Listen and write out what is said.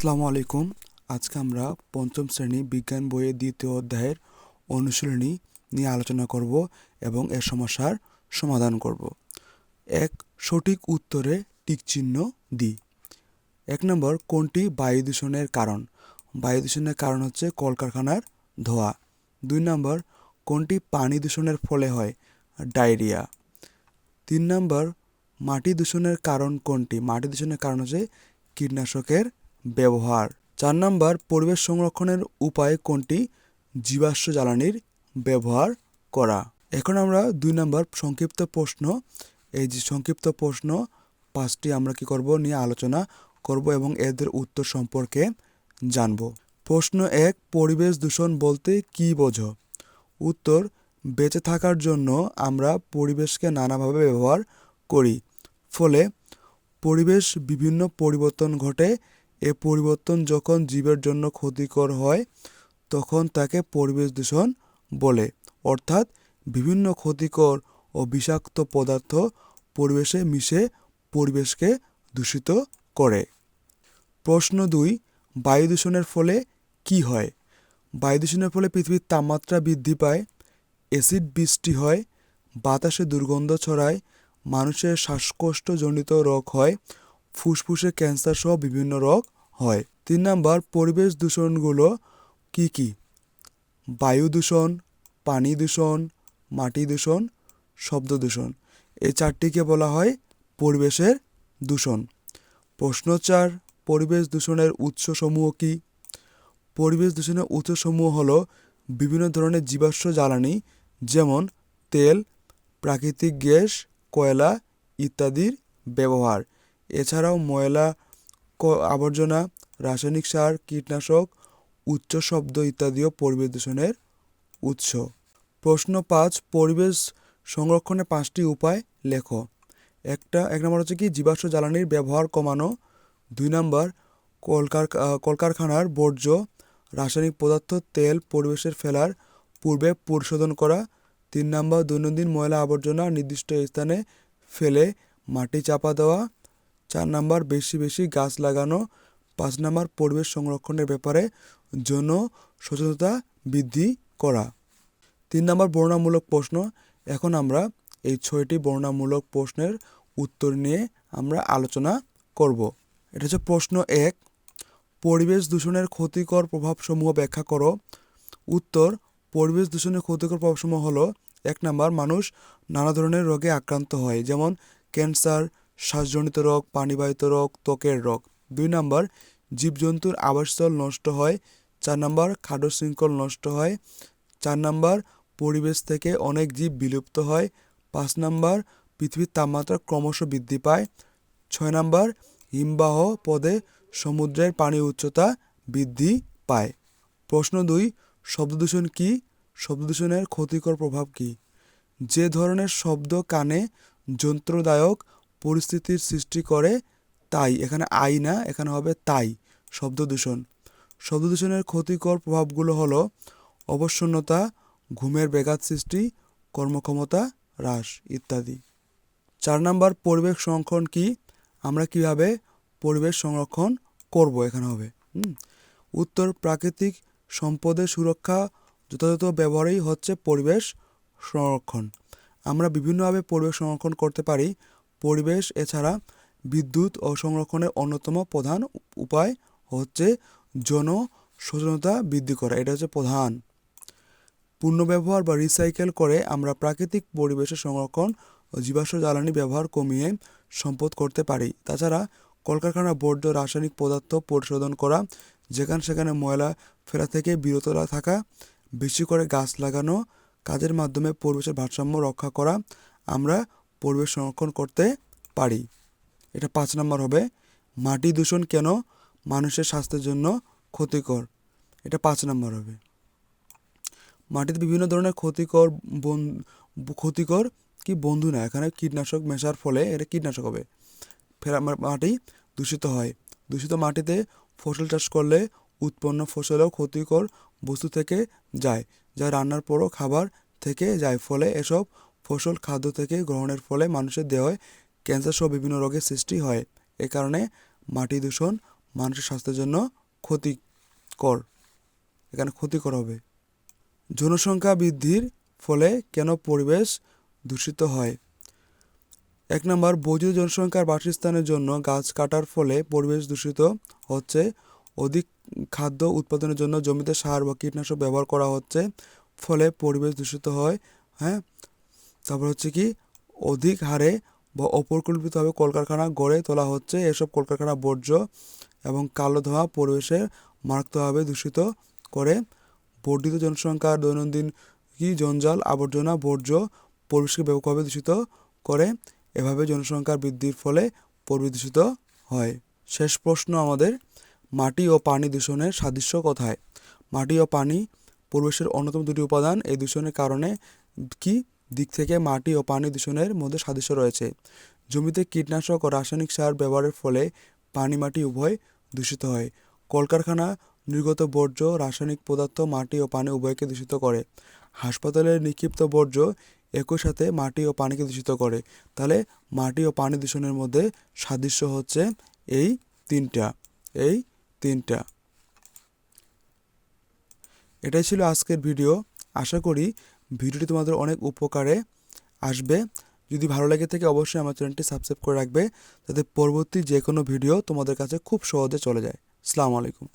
আসসালামু আলাইকুম। আজকে আমরা পঞ্চম শ্রেণি বিজ্ঞান বইয়ের দ্বিতীয় অধ্যায়ের অনুশীলনী নিয়ে আলোচনা করব এবং এর সমস্যার সমাধান করব। এক, সঠিক উত্তরে টিক চিহ্ন দিই এক নম্বর, কোনটি বায়ু দূষণের কারণ? বায়ু দূষণের কারণ হচ্ছে কলকারখানার ধোঁয়া। দুই নম্বর, কোনটি পানি দূষণের ফলে হয়? ডায়রিয়া। তিন নম্বর, মাটি দূষণের কারণ কোনটি? মাটি দূষণের কারণ হচ্ছে কীটনাশকের ব্যবহার। চার নম্বর, পরিবেশ সংরক্ষণের উপায় কোনটি? জীবাশ্ম জ্বালানির ব্যবহার করা। এখন আমরা দুই নম্বর সংক্ষিপ্ত প্রশ্ন। এই যে সংক্ষিপ্ত প্রশ্ন, পাঁচটি আমরা কি করব নিয়ে আলোচনা করব এবং এদের উত্তর সম্পর্কে জানব। প্রশ্ন এক, পরিবেশ দূষণ বলতে কী বোঝো? উত্তর, বেঁচে থাকার জন্য আমরা পরিবেশকে নানাভাবে ব্যবহার করি। ফলে পরিবেশ বিভিন্ন পরিবর্তন ঘটে এ পরিবর্তন যখন জীবের জন্য ক্ষতিকর হয়, তখন তাকে পরিবেশ দূষণ বলে। অর্থাৎ বিভিন্ন ক্ষতিকর ও বিষাক্ত পদার্থ পরিবেশে মিশে পরিবেশকে দূষিত করে। প্রশ্ন দুই, বায়ু দূষণের ফলে কি হয়? বায়ু দূষণের ফলে পৃথিবীর তাপমাত্রা বৃদ্ধি পায়, অ্যাসিড বৃষ্টি হয়, বাতাসে দুর্গন্ধ ছড়ায়, মানুষের শ্বাসকষ্টজনিত রোগ হয় ফুসফুসে ক্যান্সার সহ বিভিন্ন রোগ হয়। তিন নম্বর, পরিবেশ দূষণগুলো কি কি? বায়ু দূষণ, পানি দূষণ, মাটি দূষণ, শব্দ দূষণ। এই চারটিকে বলা হয় পরিবেশের দূষণ। প্রশ্ন চার, পরিবেশ দূষণের উৎসসমূহ কি? পরিবেশ দূষণের উৎসসমূহ হলো বিভিন্ন ধরনের জীবাশ্ম জ্বালানি, যেমন তেল, প্রাকৃতিক গ্যাস, কয়লা ইত্যাদির ব্যবহার। এছাড়াও ময়লা আবর্জনা, রাসায়নিক সার, কীটনাশক, উচ্চ শব্দ ইত্যাদিও পরিবেশ দূষণের উৎস। প্রশ্ন পাঁচ, পরিবেশ সংরক্ষণের পাঁচটি উপায় লেখো। একটা, এক নম্বর হচ্ছে কি, জীবাশ্ম জ্বালানির ব্যবহার কমানো। দুই নম্বর, কলকার কলকারখানার বর্জ্য, রাসায়নিক পদার্থ, তেল পরিবেশের ফেলার পূর্বে পরিশোধন করা। তিন নম্বর, দৈনন্দিন ময়লা আবর্জনা নির্দিষ্ট স্থানে ফেলে মাটি চাপা দেওয়া। চার নাম্বার বেশি বেশি গাছ লাগানো, পাঁচ নাম্বার পরিবেশ সংরক্ষণের ব্যাপারে জন সচেতনতা বৃদ্ধি করা। তিন নাম্বার বর্ণামূলক প্রশ্ন, এখন আমরা এই ছয়টি বর্ণামূলক প্রশ্নের উত্তর নিয়ে আমরা আলোচনা করব। এটা হচ্ছে প্রশ্ন এক, পরিবেশ দূষণের ক্ষতিকর প্রভাবসমূহ ব্যাখ্যা করো। উত্তর, পরিবেশ দূষণের ক্ষতিকর প্রভাবসমূহ হলো, এক নাম্বার মানুষ নানা ধরনের রোগে আক্রান্ত হয়, যেমন ক্যান্সার শ্বাসজনিত রোগ, পানিবাহিত রোগ, ত্বকের রোগ। দুই নাম্বার, জীবজন্তুর আবাসস্থল নষ্ট হয়। চার নাম্বার খাদ্য শৃঙ্খল নষ্ট হয়। চার নাম্বার, পরিবেশ থেকে অনেক জীব বিলুপ্ত হয়। পাঁচ নাম্বার, পৃথিবীর তাপমাত্রা ক্রমশ বৃদ্ধি পায়। ছয় নাম্বার, হিমবাহ পদে সমুদ্রের পানির উচ্চতা বৃদ্ধি পায়। প্রশ্ন দুই শব্দদূষণ কী? শব্দদূষণের ক্ষতিকর প্রভাব কী? যে ধরনের শব্দ কানে যন্ত্রদায়ক পরিস্থিতির সৃষ্টি করে তাই, এখানে আই না, এখানে হবে তাই, শব্দ দূষণ। শব্দ দূষণের ক্ষতিকর প্রভাবগুলো হলো অবসন্নতা, ঘুমের ব্যাঘাত সৃষ্টি, কর্মক্ষমতা হ্রাস ইত্যাদি। চার নাম্বার, পরিবেশ সংরক্ষণ কি? আমরা কীভাবে পরিবেশ সংরক্ষণ করব এখানে হবে? উত্তর, প্রাকৃতিক সম্পদের সুরক্ষা যথাযথ ব্যবহারই হচ্ছে পরিবেশ সংরক্ষণ। আমরা বিভিন্নভাবে পরিবেশ সংরক্ষণ করতে পারি পরিবেশ, এছাড়া বিদ্যুৎ ও সংরক্ষণের অন্যতম প্রধান উপায় হচ্ছে জন সচেতনতা বৃদ্ধি করা, এটা হচ্ছে প্রধান। পুনর্ব্যবহার বা রিসাইকেল করে আমরা প্রাকৃতিক পরিবেশের সংরক্ষণ ও জীবাশ্ম জ্বালানি ব্যবহার কমিয়ে সম্পদ করতে পারি। তাছাড়া কলকারখানা, বর্জ্য, রাসায়নিক পদার্থ পরিশোধন করা, যেখানে সেখানে ময়লা ফেলা থেকে বিরত থাকা, বেশি করে গাছ লাগানো, কাজের মাধ্যমে পরিবেশের ভারসাম্য রক্ষা করা, আমরা পরিবেশ সংরক্ষণ করতে পারি। এটা পাঁচ নম্বর হবে, মাটি দূষণ কেন মানুষের স্বাস্থ্যের জন্য ক্ষতিকর? এটা পাঁচ নম্বর হবে। মাটিতে বিভিন্ন ধরনের ক্ষতিকর বন ক্ষতিকর কি বন্ধু না, এখানে কীটনাশক মেশার ফলে এটা কীটনাশক হবে। ফের মাটি দূষিত হয়। দূষিত মাটিতে ফসল চাষ করলে উৎপন্ন ফসলেও ক্ষতিকর বস্তু থেকে যায়, যা রান্নার পরও খাবার থেকে যায়, ফলে এসব ফসল খাদ্য থেকে গ্রহণের ফলে মানুষের দেহে ক্যান্সার সহ বিভিন্ন রোগের সৃষ্টি হয়। এ কারণে মাটি দূষণ মানুষের স্বাস্থ্যের জন্য ক্ষতিকর। এখানে ক্ষতিকর হবে। জনসংখ্যা বৃদ্ধির ফলে কেন পরিবেশ দূষিত হয়? এক নম্বর, বৈদ্যুতিক জনসংখ্যার বাসস্থানের জন্য গাছ কাটার ফলে পরিবেশ দূষিত হচ্ছে। অধিক খাদ্য উৎপাদনের জন্য জমিতে সার বা কীটনাশক ব্যবহার করা হচ্ছে। ফলে পরিবেশ দূষিত হয় হ্যাঁ? তারপর হচ্ছে কি অধিক হারে বা অপরিকল্পিতভাবে কলকারখানা গড়ে তোলা হচ্ছে এসব কলকারখানা বর্জ্য এবং কালো ধোঁয়া পরিবেশে মারাত্মকভাবে দূষিত করে। বর্ধিত জনসংখ্যার দৈনন্দিন কি জঞ্জাল, আবর্জনা, বর্জ্য পরিবেশকে ব্যাপকভাবে দূষিত করে, এভাবে জনসংখ্যার বৃদ্ধির ফলে পরিবেশ দূষিত হয়। শেষ প্রশ্ন আমাদের, মাটি ও পানি দূষণের সাদৃশ্য কোথায়? মাটি ও পানি পরিবেশের অন্যতম দুটি উপাদান, এই দূষণের কারণে কি দিক থেকে মাটি ও পানি দূষণের মধ্যে সাদৃশ্য রয়েছে। জমিতে কীটনাশক ও রাসায়নিক সার ব্যবহারের ফলে পানি মাটি উভয় দূষিত হয়। কলকারখানা নির্গত বর্জ্য, রাসায়নিক পদার্থ, মাটি ও পানি উভয়কে দূষিত করে। হাসপাতালের নিক্ষিপ্ত বর্জ্য একই সাথে মাটি ও পানিকে দূষিত করে। তাহলে মাটি ও পানি দূষণের মধ্যে সাদৃশ্য হচ্ছে এই তিনটা এই তিনটা। এটাই ছিল আজকের ভিডিও। আশা করি ভিডিওটি তোমাদের অনেক উপকারে আসবে। যদি ভালো লাগে থাকে অবশ্যই আমার চ্যানেলটি সাবস্ক্রাইব করে রাখবে, যাতে পরবর্তী যে কোনো ভিডিও তোমাদের কাছে খুব সহজে চলে যায়। আসসালামু আলাইকুম।